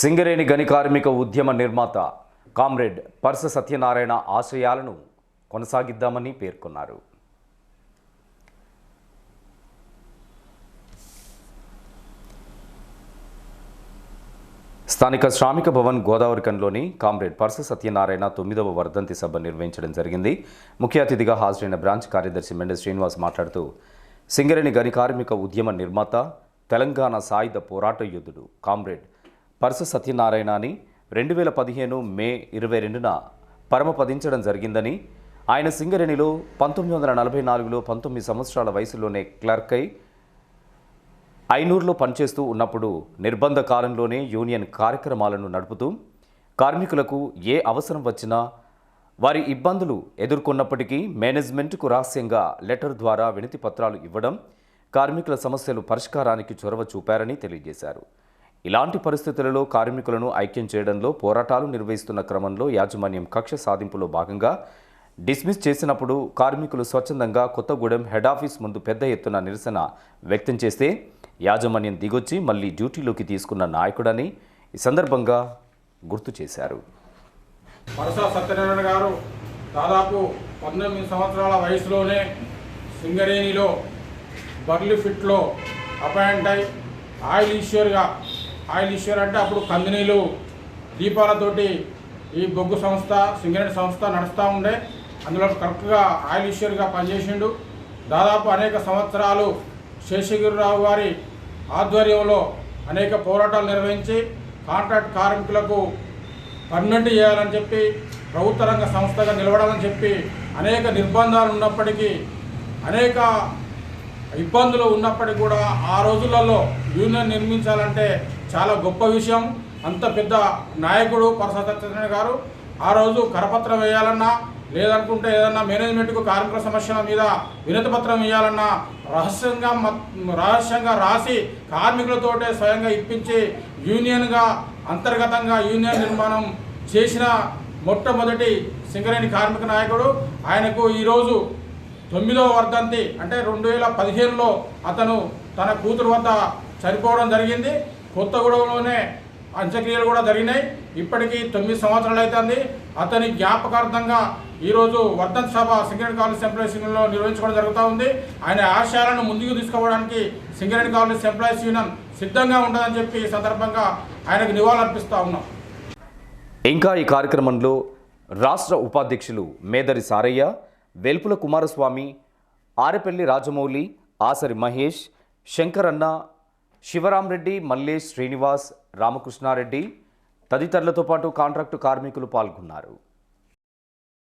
సింగరేణి గని కార్మిక ఉద్యమ నిర్మాత కామ్రేడ్ పర్స సత్యనారాయణ ఆశయాలను కొనసాగిద్దామని పేర్కొన్నారు. స్థానిక శ్రామిక భవన్ గోదావరికంలోని కామ్రేడ్ పర్స సత్యనారాయణ తొమ్మిదవ వర్ధంతి సభ నిర్వహించడం జరిగింది. ముఖ్య అతిథిగా హాజరైన బ్రాంచ్ కార్యదర్శి మెండె శ్రీనివాస్ మాట్లాడుతూ సింగరేణి గని కార్మిక ఉద్యమ నిర్మాత తెలంగాణ సాయుధ పోరాట యోధుడు కామ్రేడ్ పర్స సత్యనారాయణ అని రెండు వేల పదిహేను మే ఇరవై రెండున పరమపదించడం జరిగిందని ఆయన సింగరేణిలో పంతొమ్మిది వందల నలభై నాలుగులో పంతొమ్మిది సంవత్సరాల వయసులోనే క్లర్క్ అయి ఐనూరులో పనిచేస్తూ ఉన్నప్పుడు నిర్బంధ కాలంలోనే యూనియన్ కార్యక్రమాలను నడుపుతూ కార్మికులకు ఏ అవసరం వచ్చినా వారి ఇబ్బందులు ఎదుర్కొన్నప్పటికీ మేనేజ్మెంట్కు రహస్యంగా లెటర్ ద్వారా వినతి పత్రాలు ఇవ్వడం కార్మికుల సమస్యలు పరిష్కారానికి చొరవ చూపారని తెలియజేశారు. ఇలాంటి పరిస్థితులలో కార్మికులను ఐక్యం చేయడంలో పోరాటాలు నిర్వహిస్తున్న క్రమంలో యాజమాన్యం కక్ష సాధింపులో భాగంగా డిస్మిస్ చేసినప్పుడు కార్మికులు స్వచ్ఛందంగా కొత్తగూడెం హెడ్ ఆఫీస్ ముందు పెద్ద ఎత్తున నిరసన వ్యక్తం చేస్తే యాజమాన్యం దిగొచ్చి మళ్ళీ డ్యూటీలోకి తీసుకున్న నాయకుడని ఈ సందర్భంగా గుర్తు చేశారు. వరస సత్యనారాయణ గారు దాదాపు పంతొమ్మిది సంవత్సరాల వయసులోనే సింగరేణిలో బర్లీ ఫిట్లో అపాయింట్ అయి ఆయిల్ ఈశ్వర్గా ఆయిల్ ఈశ్వర్ అంటే అప్పుడు కంపెనీలు దీపాలతోటి ఈ బొగ్గు సంస్థ సింగరేణి సంస్థ నడుస్తూ ఉండే. అందులో కరెక్ట్గా ఆయిల్ ఈశ్వర్గా పనిచేసిండు. దాదాపు అనేక సంవత్సరాలు శేషగిరిరావు గారి ఆధ్వర్యంలో అనేక పోరాటాలు నిర్వహించి కాంట్రాక్ట్ కార్మికులకు పర్మనెంట్ చేయాలని చెప్పి ప్రభుత్వ రంగ సంస్థగా నిలబడాలని చెప్పి అనేక నిర్బంధాలు ఉన్నప్పటికీ అనేక ఇబ్బందులు ఉన్నప్పటికీ కూడా ఆ రోజులలో యూనియన్ నిర్మించాలంటే చాలా గొప్ప విషయం. అంత పెద్ద నాయకుడు పరసత్యనారాయణ గారు. ఆ రోజు కరపత్రం వేయాలన్నా లేదనుకుంటే ఏదన్నా మేనేజ్మెంట్కు కార్మికుల సమస్యల మీద వినతి పత్రం ఇవ్వాలన్నా రహస్యంగా రహస్యంగా రాసి కార్మికులతోటే స్వయంగా ఇప్పించి యూనియన్గా అంతర్గతంగా యూనియన్ నిర్మాణం చేసిన మొట్టమొదటి సింగరేణి కార్మిక నాయకుడు. ఆయనకు ఈరోజు తొమ్మిదవ వర్ధంతి అంటే రెండు వేల పదిహేనులో అతను తన కూతురు వద్ద చనిపోవడం జరిగింది. కొత్తగూడెంలోనే అంత్యక్రియలు కూడా జరిగినాయి. ఇప్పటికీ తొమ్మిది సంవత్సరాలు అవుతుంది అతని జ్ఞాపకార్థంగా ఈరోజు వర్ధన్ సభ సింగరేణి కాలేజ్ ఎంప్లాయీస్ యూనియన్లో నిర్వహించుకోవడం జరుగుతూ ఉంది. ఆయన ఆశయాలను ముందుకు తీసుకోవడానికి సింగరేణి కాలేజ్ ఎంప్లాయీస్ యూనియన్ సిద్ధంగా ఉంటుందని చెప్పి ఈ సందర్భంగా ఆయనకు నివాళులర్పిస్తూ ఉన్నాం. ఇంకా ఈ కార్యక్రమంలో రాష్ట్ర ఉపాధ్యక్షులు మేదరి సారయ్య వెల్పుల కుమారస్వామి ఆరెపల్లి రాజమౌళి ఆసరి మహేష్ శంకరన్న శివరాంరెడ్డి మల్లేష్ శ్రీనివాస్ రామకృష్ణారెడ్డి తదితరులతో పాటు కాంట్రాక్టు కార్మికులు పాల్గొన్నారు.